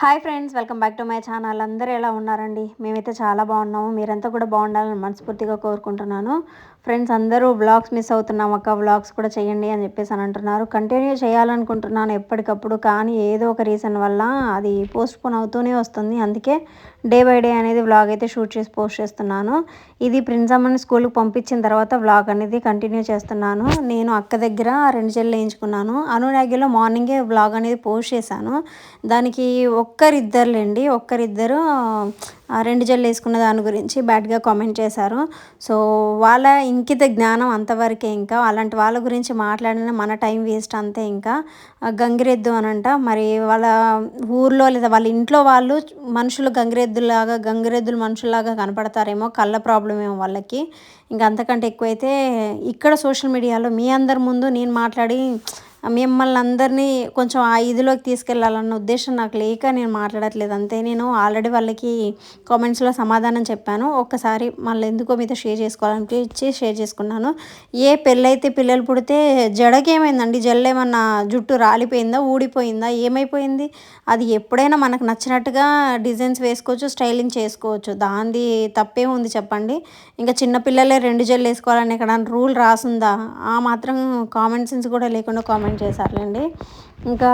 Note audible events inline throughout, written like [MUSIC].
Hi friends welcome back to my channel అందరూ ఎలా ఉన్నారండి? మేమైతే చాలా బాగున్నాము. మీరంతా కూడా బాగుండాలని మనస్ఫూర్తిగా కోరుకుంటున్నాను. ఫ్రెండ్స్ అందరూ వ్లాగ్స్ మిస్ అవుతున్నాం అక్క వ్లాగ్స్ కూడా చేయండి అని చెప్పేసి అని అంటున్నారు. కంటిన్యూ చేయాలనుకుంటున్నాను ఎప్పటికప్పుడు కానీ ఏదో ఒక రీజన్ వల్ల అది పోస్ట్పోన్ అవుతూనే వస్తుంది. అందుకే డే బై డే అనేది వ్లాగ్ అయితే షూట్ చేసి పోస్ట్ చేస్తున్నాను. ఇది ప్రిన్స్ అమ్మని స్కూల్కి పంపించిన తర్వాత వ్లాగ్ అనేది కంటిన్యూ చేస్తున్నాను. నేను అక్క దగ్గర రెండు చెల్లు వేయించుకున్నాను. అనురాగ్యలో మార్నింగే వ్లాగ్ అనేది పోస్ట్ చేశాను. దానికి ఒక్కరిద్దరులేండి. ఒక్కరిద్దరు రెండు జల్లు వేసుకున్న దాని గురించి బ్యాడ్గా కామెంట్ చేశారు. సో వాళ్ళ ఇంకిత జ్ఞానం అంతవరకే ఇంకా. అలాంటి వాళ్ళ గురించి మాట్లాడిన మన టైం వేస్ట్ అంతే ఇంకా. గంగిరెద్దు అనంట మరి వాళ్ళ ఊర్లో లేదా వాళ్ళ ఇంట్లో వాళ్ళు మనుషులు గంగిరెద్దులాగా గంగిరెద్దులు మనుషుల్లాగా కనపడతారేమో కళ్ళ ప్రాబ్లం ఏమో వాళ్ళకి. ఇంకా అంతకంటే ఎక్కువైతే ఇక్కడ సోషల్ మీడియాలో మీ అందరి ముందు నేను మాట్లాడి మిమ్మల్ని అందరినీ కొంచెం ఆ ఇదిలోకి తీసుకెళ్ళాలన్న ఉద్దేశం నాకు లేక నేను మాట్లాడట్లేదు. అంతే నేను ఆల్రెడీ వాళ్ళకి కామెంట్స్లో సమాధానం చెప్పాను. ఒక్కసారి మళ్ళీ ఎందుకో మీతో షేర్ చేసుకోవాలనిపించి షేర్ చేసుకున్నాను. ఏ పెళ్ళైతే పిల్లలు పుడితే జడకేమైందండి? ఏమైందండి ఏమన్నా జుట్టు రాలిపోయిందా? ఊడిపోయిందా? ఏమైపోయింది? అది ఎప్పుడైనా మనకు నచ్చినట్టుగా డిజైన్స్ వేసుకోవచ్చు స్టైలింగ్ చేసుకోవచ్చు. దాంది తప్పే ఉంది చెప్పండి. ఇంకా చిన్నపిల్లలే రెండు జల్లు వేసుకోవాలని ఎక్కడ రూల్ రాసుందా? ఆ మాత్రం కామెంట్ సెన్స్ కూడా లేకుండా కామెంట్ చేశారులేండి. ఇంకా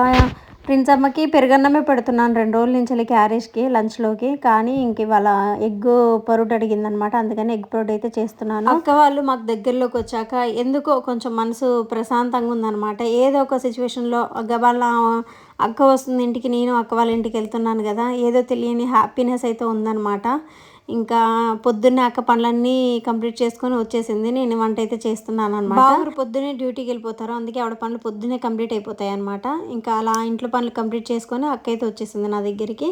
ప్రిన్స్ అమ్మకి పెరుగన్నమే పెడుతున్నాను. రెండు రోజుల నుంచి క్యారేజ్కి లంచ్లోకి కానీ ఇంక ఇవాళ ఎగ్ పరోట అడిగిందనమాట. అందుకని ఎగ్ పరోట అయితే చేస్తున్నాను. అక్క వాళ్ళు మాకు దగ్గరలోకి వచ్చాక ఎందుకో కొంచెం మనసు ప్రశాంతంగా ఉందనమాట. ఏదో ఒక సిచ్యువేషన్లో గబాల అక్క వస్తుంది ఇంటికి నేను అక్క వాళ్ళ ఇంటికి వెళ్తున్నాను కదా. ఏదో తెలియని హ్యాపీనెస్ అయితే ఉందన్నమాట ఇంకా పొద్దున్నే అక్క పనులన్నీ కంప్లీట్ చేసుకొని వచ్చేసింది. నేను వంట అయితే చేస్తున్నాను అనమాట బాబు పొద్దున్నే డ్యూటీకి వెళ్ళిపోతారు. అందుకే ఆవిడ పనులు పొద్దున్నే కంప్లీట్ అయిపోతాయి అనమాట ఇంకా అలా ఇంట్లో పనులు కంప్లీట్ చేసుకొని అక్క అయితే వచ్చేసింది నా దగ్గరికి.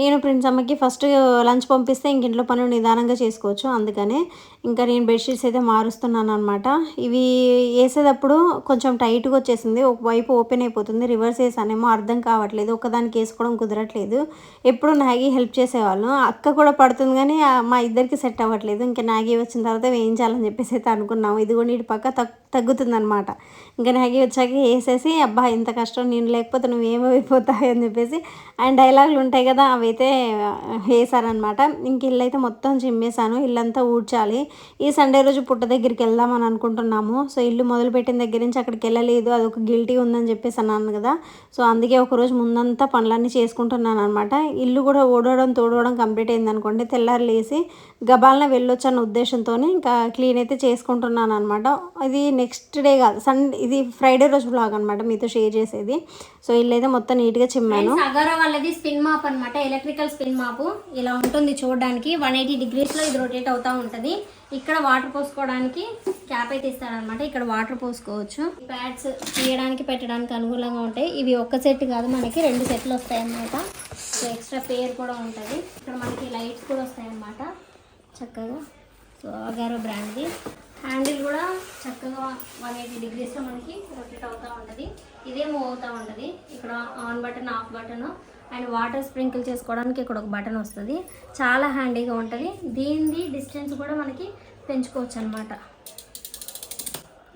నేను ప్రిన్స్ అమ్మకి ఫస్ట్ లంచ్ పంపిస్తే ఇంక ఇంట్లో పనులు నిదానంగా చేసుకోవచ్చు. అందుకనే ఇంకా నేను బెడ్షీట్స్ అయితే మారుస్తున్నాను అనమాట ఇవి వేసేటప్పుడు కొంచెం టైట్గా వచ్చేసింది. ఒకవైపు ఓపెన్ అయిపోతుంది. రివర్స్ వేసానేమో అర్థం కావట్లేదు. ఒకదానికి వేసుకోవడం కుదరట్లేదు. ఎప్పుడు నాగి హెల్ప్ చేసేవాళ్ళం. అక్క కూడా పడుతుంది కానీ మా ఇద్దరికి సెట్ అవ్వట్లేదు. ఇంకా నాగి వచ్చిన తర్వాత వేయించాలని చెప్పేసి అయితే అనుకున్నాము. ఇది కూడా నీటి పక్క తక్కువ తగ్గుతుందనమాట ఇంకా నాగి వచ్చాక వేసేసి అబ్బా ఇంత కష్టం నేను లేకపోతే నువ్వు ఏమైపోతావు? అని చెప్పేసి అండ్ డైలాగులు ఉంటాయి కదా అవి అయితే వేసారనమాట ఇంక ఇల్లు అయితే మొత్తం చిమ్మేశాను. ఇల్లంతా ఊడ్చాలి. ఈ సండే రోజు పుట్ట దగ్గరికి వెళ్దామని అనుకుంటున్నాము. సో ఇల్లు మొదలుపెట్టిన దగ్గర నుంచి అక్కడికి వెళ్ళలేదు. అది ఒక గిల్టీ ఉందని చెప్పేసి అన్నాను కదా. సో అందుకే ఒకరోజు ముందంతా పనులన్నీ చేసుకుంటున్నాను అనమాట ఇల్లు కూడా ఓడవడం తోడవడం కంప్లీట్ అయింది అనుకోండి. తెల్లారి లేసి గబాలన వెళ్ళొచ్చు అన్న ఉద్దేశంతో ఇంకా క్లీన్ అయితే చేసుకుంటున్నాను అనమాట ఇది నెక్స్ట్ డే కాదు సండే ఇది ఫ్రైడే రోజు బ్లాగ్ అనమాట మీతో షేర్ చేసేది. సో ఇల్లు అయితే మొత్తం నీట్గా చిమ్మాను. అగారో వాళ్ళది స్పిన్ మాప్ అన్నమాట ఎలక్ట్రికల్ స్పిన్ మాప్ ఇలా ఉంటుంది చూడడానికి వన్ ఎయిటీ డిగ్రీస్లో ఇది రొటేట్ అవుతూ ఉంటుంది. ఇక్కడ వాటర్ పోసుకోవడానికి క్యాప్ అయితే ఇస్తాడనమాట ఇక్కడ వాటర్ పోసుకోవచ్చు. ప్యాడ్స్ తీయడానికి పెట్టడానికి అనుకూలంగా ఉంటాయి. ఇవి ఒక్క సెట్ కాదు మనకి రెండు సెట్లు వస్తాయి అన్నమాట సో ఎక్స్ట్రా పేర్ కూడా ఉంటుంది. ఇక్కడ మనకి లైట్స్ కూడా వస్తాయి అన్నమాట చక్కగా. సో అగారో బ్రాండ్ది హ్యాండిల్ కూడా చక్కగా వన్ ఎయిటీ డిగ్రీస్లో మనకి రొటేట్ అవుతూ ఉంటుంది. ఇదే మూవ్ అవుతూ ఉంటుంది. ఇక్కడ on button off button and water sprinkle చేసుకోవడానికి ఇక్కడ ఒక బటన్ వస్తుంది. చాలా హ్యాండీగా ఉంటుంది. దీనిది డిస్టెన్స్ కూడా మనకి పెంచుకోవచ్చు అనమాట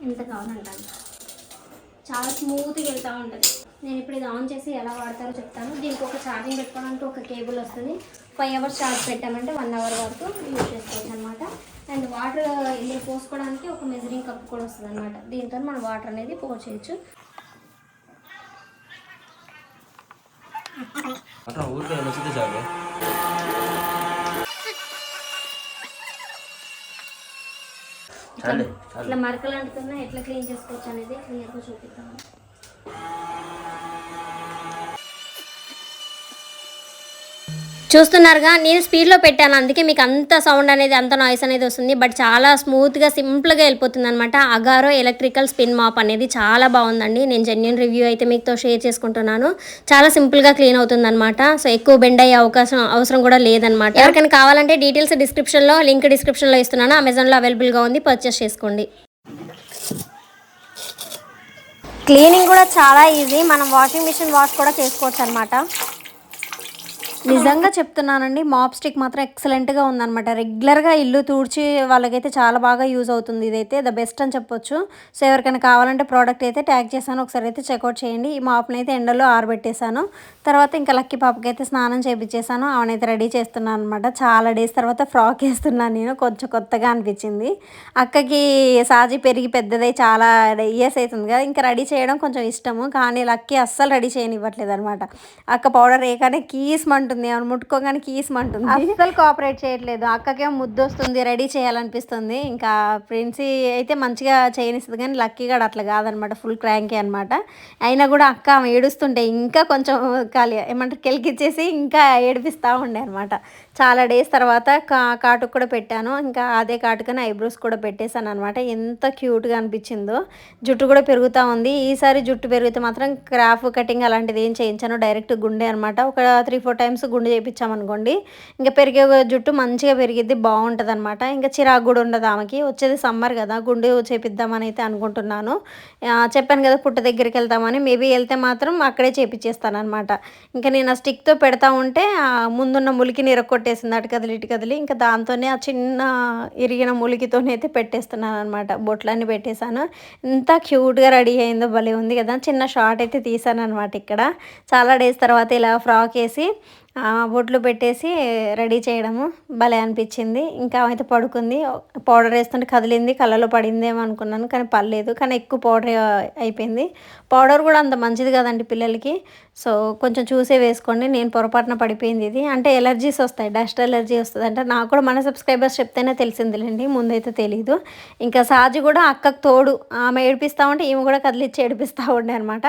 ఎంత కావాలంటే చాలా స్మూత్గా వెళ్తూ ఉంటుంది. నేను ఇప్పుడు ఇది ఆన్ చేసి ఎలా వాడతారో చెప్తాను. దీనికి ఒక ఛార్జింగ్ పెట్టుకోవడానికి ఒక కేబుల్ వస్తుంది. ఫైవ్ అవర్స్ ఛార్జ్ పెట్టామంటే వన్ అవర్ వరకు యూజ్ చేసుకోవచ్చు అనమాట అండ్ వాటర్ ఇందులో పోసుకోవడానికి ఒక మెజరింగ్ కప్ కూడా వస్తుంది అనమాట దీంతో మనం వాటర్ అనేది చాలు. ఇట్లా మరకలు అంటున్నా ఎట్లా క్లీన్ చేసుకోవచ్చు అనేది క్లియర్గా చూపిస్తాను చూస్తున్నారుగా నేను స్పీడ్లో పెట్టాను. అందుకే మీకు అంత సౌండ్ అనేది అంత నాయిస్ అనేది వస్తుంది. బట్ చాలా స్మూత్గా సింపుల్గా వెళ్ళిపోతుంది అనమాట అగారో ఎలక్ట్రికల్ స్పిన్ మాప్ అనేది చాలా బాగుందండి. నేను జెన్యున్ రివ్యూ అయితే మీతో షేర్ చేసుకుంటున్నాను. చాలా సింపుల్గా క్లీన్ అవుతుంది అనమాట సో ఎక్కువ బెండ్ అయ్యే అవకాశం అవసరం కూడా లేదనమాట ఎవరికైనా కావాలంటే డీటెయిల్స్ డిస్క్రిప్షన్లో లింక్ డిస్క్రిప్షన్లో ఇస్తున్నాను. అమెజాన్లో అవైలబుల్గా ఉంది. పర్చేస్ చేసుకోండి. క్లీనింగ్ కూడా చాలా ఈజీ. మనం వాషింగ్ మిషన్ వాష్ కూడా చేసుకోవచ్చు అనమాట నిజంగా చెప్తున్నానండి మాప్ స్టిక్ మాత్రం ఎక్సలెంట్గా ఉందన్నమాట. రెగ్యులర్గా ఇల్లు తూడ్చి వాళ్ళకైతే చాలా బాగా యూజ్ అవుతుంది ఇదైతే ద బెస్ట్ అని చెప్పొచ్చు. సో ఎవరికైనా కావాలంటే ప్రోడక్ట్ అయితే ట్యాగ్ చేశాను ఒకసారి అయితే చెక్అవుట్ చేయండి. ఈ మాప్ని అయితే ఎండలో ఆరబెట్టేశాను. తర్వాత ఇంకా లక్కీ పాపకి అయితే స్నానం చేపించేశాను ఆమెనైతే రెడీ చేస్తున్నాను అనమాట చాలా డేస్ తర్వాత ఫ్రాక్ వేస్తున్నాను నేను కొంచెం కొత్తగా అనిపించింది. అక్కకి సాజీ పెరిగి పెద్దదై చాలా ఇయర్స్ అవుతుంది కదా ఇంకా రెడీ చేయడం కొంచెం ఇష్టము. కానీ లక్కీ అస్సలు రెడీ చేయనివ్వట్లేదు అనమాట అక్క పౌడర్ వేయగానే ఉంటుంది. ఏమైనా ముట్టుకోగానే కీస్మంటుంది అస్సలు కోఆపరేట్ చేయట్లేదు. అక్కకేం ముద్దు వస్తుంది రెడీ చేయాలనిపిస్తుంది. ఇంకా ప్రిన్సీ అయితే మంచిగా చేయనిస్తుంది కానీ లక్కీ గడ అట్లా కాదనమాట. ఫుల్ క్రాంకీ అనమాట అయినా కూడా అక్క ఆమె ఏడుస్తుంటే ఇంకా కొంచెం కాలి ఏమంటారు? కెలికిచ్చేసి ఇంకా ఏడిపిస్తూ ఉండే అనమాట చాలా డేస్ తర్వాత కా కాటుకు కూడా పెట్టాను. ఇంకా అదే కాటుకని ఐబ్రోస్ కూడా పెట్టేశాను అనమాట ఎంత క్యూట్గా అనిపించిందో. జుట్టు కూడా పెరుగుతూ ఉంది. ఈసారి జుట్టు పెరిగితే మాత్రం క్రాఫ్ కటింగ్ అలాంటిది ఏం చేయించాను. డైరెక్ట్ గుండె అనమాట ఒక త్రీ ఫోర్ టైమ్స్ గుండె చేయించామనుకోండి ఇంకా పెరిగే జుట్టు మంచిగా పెరిగిద్ది బాగుంటుంది అనమాట ఇంకా చిరాకు కూడా ఉండదు ఆమెకి. వచ్చేది సమ్మర్ కదా గుండె చేపిద్దామని అయితే అనుకుంటున్నాను. చెప్పాను కదా పుట్ట దగ్గరికి వెళ్తామని. మేబీ వెళ్తే మాత్రం అక్కడే చేపించేస్తాను అనమాట ఇంకా నేను ఆ స్టిక్తో పెడతా ఉంటే ముందున్న ముందున్న ములికిని ఇరక్కొట్టేసింది అటు కదిలి ఇటు కదిలి. ఇంకా దాంతోనే ఆ చిన్న ఇరిగిన ములికితోనే అయితే పెట్టేస్తున్నాను అనమాట బొట్లన్నీ పెట్టేశాను. ఎంత క్యూట్గా రెడీ అయిందో భలే ఉంది కదా. చిన్న షార్ట్ అయితే తీసాను అనమాట ఇక్కడ. చాలా డేస్ తర్వాత ఇలా ఫ్రాక్ వేసి బొట్లు పెట్టేసి రెడీ చేయడము భలే అనిపించింది. ఇంకా అయితే పడుకుంది. పౌడర్ వేస్తుంటే కదిలింది కళ్ళలో పడిందేమో అనుకున్నాను కానీ పర్లేదు. కానీ ఎక్కువ పౌడర్ అయిపోయింది. పౌడర్ కూడా అంత మంచిది కదండి పిల్లలకి. సో కొంచెం చూసే వేసుకోండి. నేను పొరపాటున పడిపోయింది ఇది. అంటే ఎలర్జీస్ వస్తాయి. డస్ట్ ఎలర్జీ వస్తుంది. అంటే నాకు కూడా మన సబ్స్క్రైబర్స్ చెప్తేనే తెలిసిందిలేండి. ముందైతే తెలియదు ఇంకా సాజి కూడా అక్కకు తోడు. ఆమె ఏడిపిస్తూ ఉంటే ఈమె కూడా కదిలిచ్చి ఏడిపిస్తూ ఉండే అనమాట.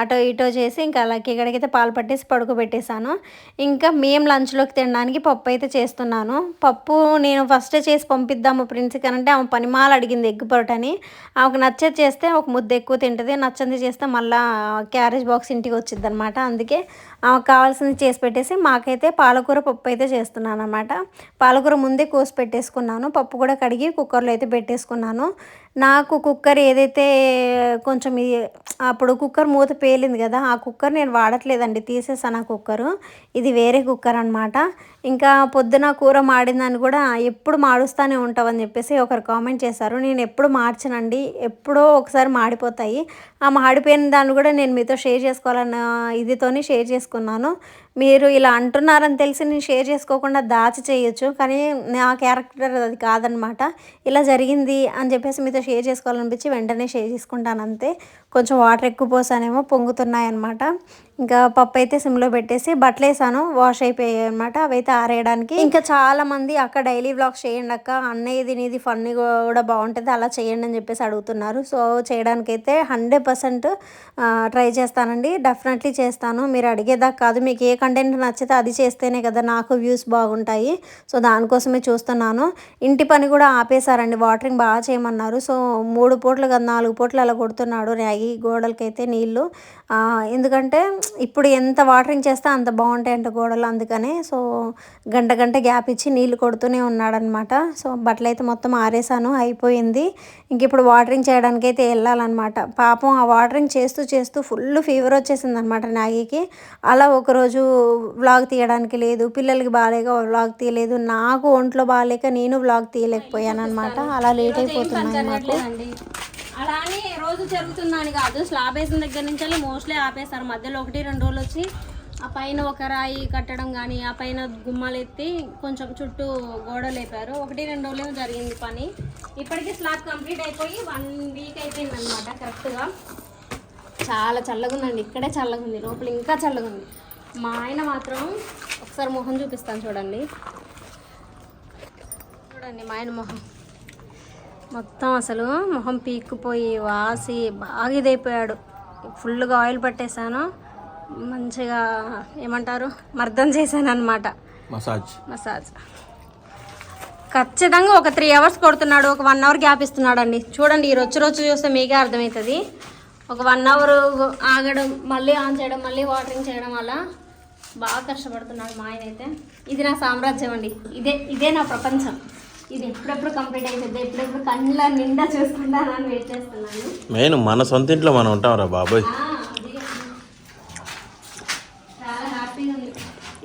అటో ఇటో చేసి ఇంకా లక్కీ గడికైతే పాలు పట్టేసి పడుకోబెట్టేశాను. ఇంకా మేము లంచ్లోకి తినడానికి పప్పు అయితే చేస్తున్నాను. పప్పు నేను ఫస్ట్ చేసి పంపిద్దాము ప్రిన్సిక్ అంటే ఆమె పనిమాల అడిగింది ఎగ్ పొరటని. ఆమెకు నచ్చేది చేస్తే ఒక ముద్ద ఎక్కువ తింటుంది. నచ్చంది చేస్తే మళ్ళీ క్యారేజ్ బాక్స్ ఇంటికి వచ్చింది అనమాట అందుకే ఆమెకు కావాల్సింది చేసి పెట్టేసి మాకైతే పాలకూర పప్పు అయితే చేస్తున్నాను అనమాట పాలకూర ముందే కోసి పెట్టేసుకున్నాను. పప్పు కూడా కడిగి కుక్కర్లో అయితే పెట్టేసుకున్నాను. నాకు కుక్కర్ ఏదైతే కొంచెం అప్పుడు కుక్కర్ మూత పేలింది కదా ఆ కుక్కర్ నేను వాడట్లేదండి తీసేసాను ఆ కుక్కరు. ఇది వేరే కుక్కర్ అనమాట ఇంకా పొద్దున కూర మాడిందని కూడా ఎప్పుడు మాడుస్తూనే ఉంటావని చెప్పేసి ఒకరు కామెంట్ చేశారు. నేను ఎప్పుడు మార్చనండి ఎప్పుడో ఒకసారి మాడిపోతాయి. ఆ మాడిపోయిన దాన్ని కూడా నేను మీతో షేర్ చేసుకోవాలన్న ఇదితోని షేర్ చేసుకున్నాను. మీరు ఇలా అంటున్నారని తెలిసి నేను షేర్ చేసుకోకుండా దాచి చేయొచ్చు కానీ నా క్యారెక్టర్ అది కాదనమాట. ఇలా జరిగింది అని చెప్పేసి మీతో షేర్ చేసుకోవాలనిపించి వెంటనే షేర్ చేసుకుంటాను అంతే. కొంచెం వాటర్ ఎక్కువ పోసానేమో పొంగుతున్నాయి అనమాట ఇంకా పప్పు అయితే సిమ్లో పెట్టేసి బట్టలు వేసాను వాష్ అయిపోయాయి అనమాట అవైతే ఆరేయడానికి. ఇంకా చాలా మంది అక్క డైలీ వ్లాగ్స్ చేయండి అక్క. అన్నయ్య తినేది ఫన్నీ కూడా బాగుంటుంది అలా చేయండి అని చెప్పేసి అడుగుతున్నారు. సో చేయడానికైతే హండ్రెడ్ పర్సెంట్ ట్రై చేస్తానండి. డెఫినెట్లీ చేస్తాను. మీరు అడిగేదాకా కాదు మీకు ఏ కంటెంట్ నచ్చితే అది చేస్తేనే కదా నాకు వ్యూస్ బాగుంటాయి. సో దానికోసమే చూస్తున్నాను. ఇంటి పని కూడా ఆపేశారండి వాటరింగ్ బాగా చేయమన్నారు. సో మూడు పూట్లు కదా నాలుగు పూట్లు అలా కొడుతున్నాడు. ఉంటాయి గోడలకైతే నీళ్ళు. ఎందుకంటే ఇప్పుడు ఎంత వాటరింగ్ చేస్తే అంత బాగుంటాయంట గోడలు అందుకనే. సో గంట గంట గ్యాప్ ఇచ్చి నీళ్ళు కొడుతూనే ఉన్నాడనమాట. సో బట్టలు అయితే మొత్తం ఆరేసాను అయిపోయింది. ఇంక ఇప్పుడు వాటరింగ్ చేయడానికి అయితే వెళ్ళాలన్నమాట పాపం ఆ వాటరింగ్ చేస్తూ చేస్తూ ఫుల్ ఫీవర్ వచ్చేసింది అనమాట నాగికి. అలా ఒకరోజు వ్లాగ్ తీయడానికి లేదు పిల్లలకి బాగాలేక వ్లాగ్ తీయలేదు నాకు ఒంట్లో బాగాలేక నేను వ్లాగ్ తీయలేకపోయాను అనమాట అలా లేట్ అయిపోతున్నాను అనమాట అలా అని రోజు జరుగుతుందని కాదు. స్లాబ్ వేసిన దగ్గర నుంచి మోస్ట్లీ ఆపేస్తారు. మధ్యలో ఒకటి రెండు రోజులు వచ్చి ఆ పైన ఒక రాయి కట్టడం కానీ ఆ పైన గుమ్మాలు ఎత్తి కొంచెం చుట్టూ గోడలు లేపారు. ఒకటి రెండు రోజులు జరిగింది పని. ఇప్పటికీ స్లాబ్ కంప్లీట్ అయిపోయి వన్ వీక్ అయిపోయింది అనమాట కరెక్ట్గా. చాలా చల్లగుందండి. ఇక్కడే చల్లగా ఉంది లోపల ఇంకా చల్లగా ఉంది మా ఆయన మాత్రం ఒకసారి మొహం చూపిస్తాను చూడండి. చూడండి మా ఆయన మొహం. మొత్తం అసలు మొహం పీక్కుపోయి వాసి బాగా ఇదైపోయాడు. ఫుల్గా ఆయిల్ పట్టేశాను. మంచిగా ఏమంటారు? మర్దం చేశాను అనమాట మసాజ్. మసాజ్. ఖచ్చితంగా ఒక త్రీ అవర్స్ కొడుతున్నాడు. ఒక వన్ అవర్ గ్యాప్ ఇస్తున్నాడు అండి చూడండి ఈ రొచ్చు రొచ్చు చూస్తే మీకే అర్థమవుతుంది ఒక వన్ అవర్ ఆగడం మళ్ళీ ఆన్ చేయడం మళ్ళీ వాటరింగ్ చేయడం వల్ల బాగా కష్టపడుతున్నాడు మా ఆయన అయితే. ఇది నా సామ్రాజ్యం అండి. ఇదే ఇదే నా ప్రపంచం. ఇది ఎప్పుడెప్పుడు కంప్లీట్ అయిపోద్ది ఎప్పుడెప్పుడు కళ్ళ నిండా చూసుకుంటానని వెయిట్ చేస్తున్నాను. మెయిన్ మన సొంత ఇంట్లో మనం ఉంటాం రా బాబోయ్. చాలా హ్యాపీగా ఉంది.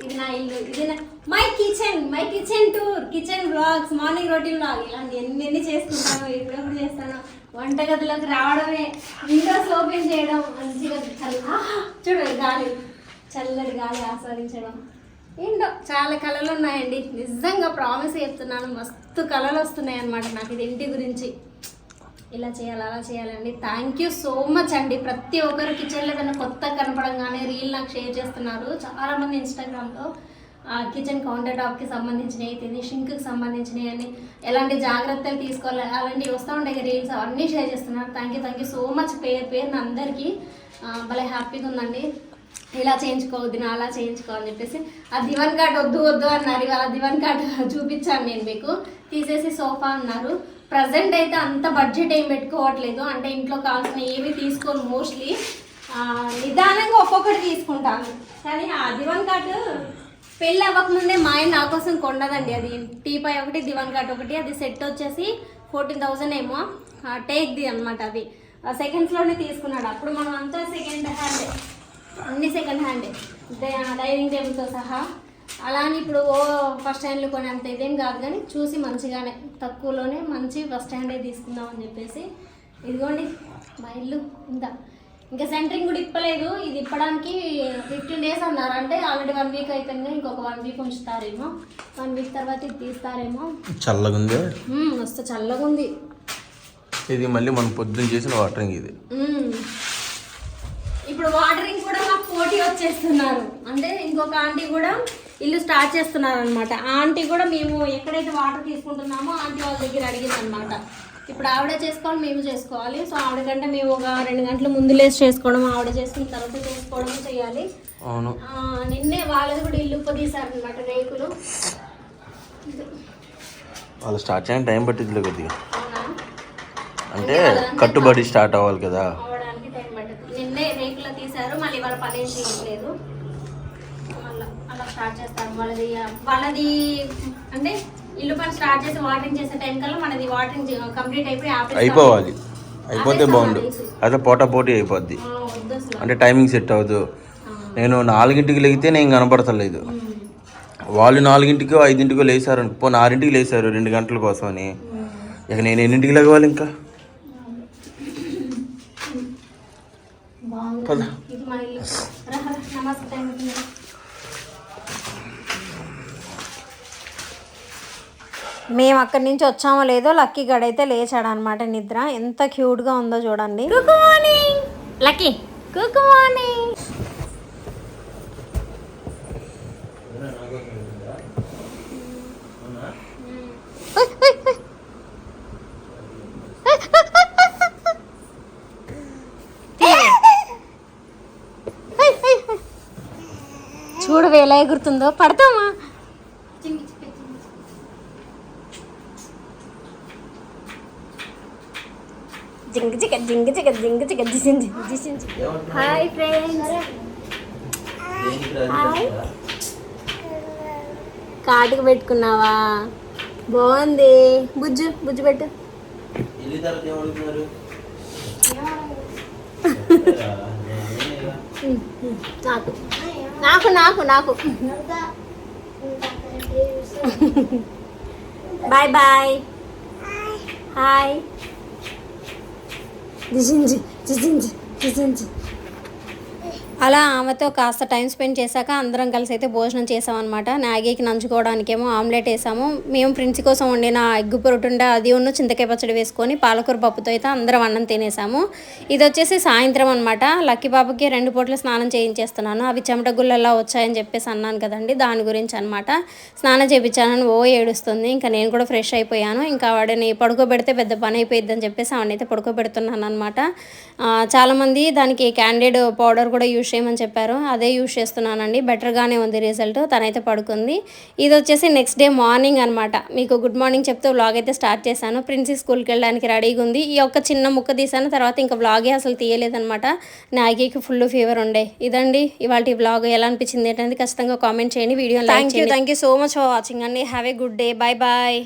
ఇది నా ఇల్లు. ఇది నా my kitchen my kitchen tour kitchen blogs morning routine blog ఇలాంటి ఎన్ని ఎన్ని చేసుకుంటాను ఎప్పుడెప్పుడు చేస్తాను. వంటగదిలోకి రావడమే. విండోస్ ఓపెన్ చేయడం మంచిగా చల్ల! చూడండి గాలి. చల్లటి గాలి ఆస్వాదించడం. ఏంటో చాలా కళలు ఉన్నాయండి. నిజంగా ప్రామిస్ చెప్తున్నాను. మస్తు కళలు వస్తున్నాయి అన్నమాట నాకు ఇది ఇంటి గురించి. ఇలా చేయాలి అలా చేయాలండి థ్యాంక్ యూ సో మచ్ అండి. ప్రతి ఒక్కరు కిచెన్లో ఏదైనా కొత్త కనపడంగానే రీల్ నాకు షేర్ చేస్తున్నారు. చాలామంది ఇన్స్టాగ్రామ్లో కిచెన్ కౌంటర్ టాప్కి సంబంధించినవి తిని షింక్కి సంబంధించినవి అని ఎలాంటి జాగ్రత్తలు తీసుకోవాలి అలాంటివి వస్తూ ఉంటాయి రీల్స్ అవన్నీ షేర్ చేస్తున్నారు. Thank you thank you so much పేరు పేరున అందరికీ భలే హ్యాపీగా ఉందండి. ఇలా చేయించుకోవద్దు నా అలా చేయించుకో అని చెప్పేసి ఆ దివన్ కార్డ్ వద్దు వద్దు అన్నారు. ఇవాళ దివన్ కార్డ్ [LAUGHS] చూపించాను నేను మీకు. తీసేసి సోఫా అన్నారు. ప్రజెంట్ అయితే అంత బడ్జెట్ ఏం పెట్టుకోవట్లేదు. అంటే ఇంట్లో కావాల్సిన ఏవి తీసుకోను మోస్ట్లీ నిదానంగా ఒక్కొక్కటి తీసుకుంటాను. కానీ ఆ దివన్ కార్డ్ పెళ్ళి అవ్వకముందే మా ఆయన నా కోసం కొండదండి అది. టీపై ఒకటి దివన్ కార్డ్ ఒకటి. అది సెట్ వచ్చేసి ఫోర్టీన్ థౌజండ్ ఏమో. టేక్ది అనమాట అది. సెకండ్స్లోనే తీసుకున్నాడు. అప్పుడు మనం అంతా అన్ని సెకండ్ హ్యాండ్ డైనింగ్ టేబుల్తో సహా. అలా అని ఇప్పుడు ఓ ఫస్ట్ హ్యాండ్లు కొని అంత ఇదేం కాదు కానీ చూసి మంచిగానే తక్కువలోనే మంచి ఫస్ట్ హ్యాండే తీసుకుందాం అని చెప్పేసి. ఇదిగోండి మా ఇల్లు ఇంకా ఇంకా సెంటరింగ్ కూడా ఇప్పలేదు. ఇది ఇప్పడానికి ఫిఫ్టీన్ డేస్ అన్నారు. అంటే ఆల్రెడీ వన్ వీక్ అయిపోయింది. ఇంకొక వన్ వీక్ ఉంచుతారేమో. వన్ వీక్ తర్వాత ఇది తీస్తారేమో. చల్లగా ఉంది మస్తు చల్లగా ఉంది ఇది మళ్ళీ మనం పొద్దున్న చేసిన వాటరింగ్ ఇది. వచ్చేస్తున్నారు అంటే ఇంకొక ఆంటీ కూడా ఇల్లు స్టార్ట్ చేస్తున్నారు అనమాట ఆంటీ కూడా మేము ఎక్కడైతే వాటర్ తీసుకుంటున్నామో ఆంటీ వాళ్ళ దగ్గర అడిగింది అనమాట ఇప్పుడు ఆవిడ చేసుకోవాలి మేము చేసుకోవాలి. సో ఆవిడ కంటే మేము ఒక రెండు గంటల ముందు లేసి చేసుకోవడం ఆవిడ చేసుకున్న తర్వాత చేసుకోవడం చేయాలి. అవును. నిన్నే వాళ్ళది కూడా ఇల్లు ఉప్పదీశారు అనమాట రేకులు. వాళ్ళు స్టార్ట్ చేయడానికి టైం పట్టిందిలే కొద్దిగా. అంటే కట్టుబడి స్టార్ట్ అవ్వాలి కదా అవడానికి టైం పడుతుంది నిన్నే రేకులు తీశారు ఏం చేయట్లేదు మళ్ళీ అలా స్టార్ట్ చేస్తారు. వాళ్ళది వాళ్ళది అంటే ఇల్లు పని స్టార్ట్ చేసి వాటరింగ్ చేసే టైం కల్లా మనది వాటరింగ్ కంప్లీట్ అయిపోయి. అయిపోవాలి. అయిపోతే బాగుండు. అనేసి. అయితే పోటా పోటీ అయిపోద్ది. అంటే టైమింగ్ సెట్ అవ్వదు. నేను నాలుగింటికి లేగితే నేను కనపడతలేదు. వాళ్ళు నాలుగింటికో ఐదింటికో లేసారు అనుకో పోనీ ఆరింటికి లేసారు రెండు గంటల కోసం అని ఇక నేను ఎన్నింటికి లేవాలి ఇంకా? బాగుంది. నమస్తే. మేము అక్కడి నుంచి వచ్చామో లేదో లక్కీ గడైతే లేచాడు అనమాట నిద్ర. ఎంత క్యూట్గా ఉందో చూడండి. Good morning Lucky. Good morning ఎలా ఎగురుతుందో పడతామా? జింగ్ చిక జింగ్ చిక జింగ్ చిక జిసింజ్ జిసింజ్. Hi friends. హాయ్ కాటుకు పెట్టుకున్నావా? బాగుంది. బుజ్జు బుజ్జు పెట్టు. నాకు నాకు నాకు నాకు బాయ్ బాయ్ హాయ్ జిజింజ్ జిజింజ్ జిజింజ్ అలా ఆమెతో కాస్త టైం స్పెండ్ చేశాక అందరం కలిసి అయితే భోజనం చేసామన్నమాట నాగీకి నంచుకోవడానికేమో ఆమ్లెట్ వేసాము. మేము ఫ్రెండ్స్ కోసం వండిన ఎగ్గు పొరుటుండే అది ఉన్న చింతకాయ పచ్చడి వేసుకొని పాలకూర పప్పుతో అయితే అందరం అన్నం తినేసాము. ఇది వచ్చేసి సాయంత్రం అనమాట లక్కీ బాబుకి రెండు పూట్ల స్నానం చేయించేస్తున్నాను. అవి చెమట గుళ్ళలా వచ్చాయని చెప్పేసి అన్నాను కదండి దాని గురించి అనమాట స్నానం చేయించానని ఓ ఏడుస్తుంది. ఇంకా నేను కూడా ఫ్రెష్ అయిపోయాను. ఇంకా వాడిని పడుకోబెడితే పెద్ద పని అయిపోయిద్దని చెప్పేసి ఆవిడనైతే పడుకోబెడుతున్నాను అనమాట చాలామంది దానికి క్యాండిడ్ పౌడర్ కూడా యూజ్ చేయమని చెప్పారు. అదే యూజ్ చేస్తున్నానండి. బెటర్గానే ఉంది రిజల్ట్ తనైతే పడుకుంది. ఇది వచ్చేసి నెక్స్ట్ డే మార్నింగ్ అనమాట మీకు గుడ్ మార్నింగ్ చెప్తూ వ్లాగ్ అయితే స్టార్ట్ చేశాను. ప్రిన్సీ స్కూల్కి వెళ్ళడానికి రెడీగా ఉంది. ఈ ఒక్క చిన్న ముక్క తీసాను తర్వాత ఇంకా వ్లాగే అసలు తీయలేదనమాట నాగికి ఫుల్ ఫీవర్ ఉండే. ఇదండి ఇవాళ వ్లాగ్ ఎలా అనిపించింది ఏంటంటే ఖచ్చితంగా కామెంట్ చేయండి. Video thank you thank you so much for watching అండి. Have a good day bye bye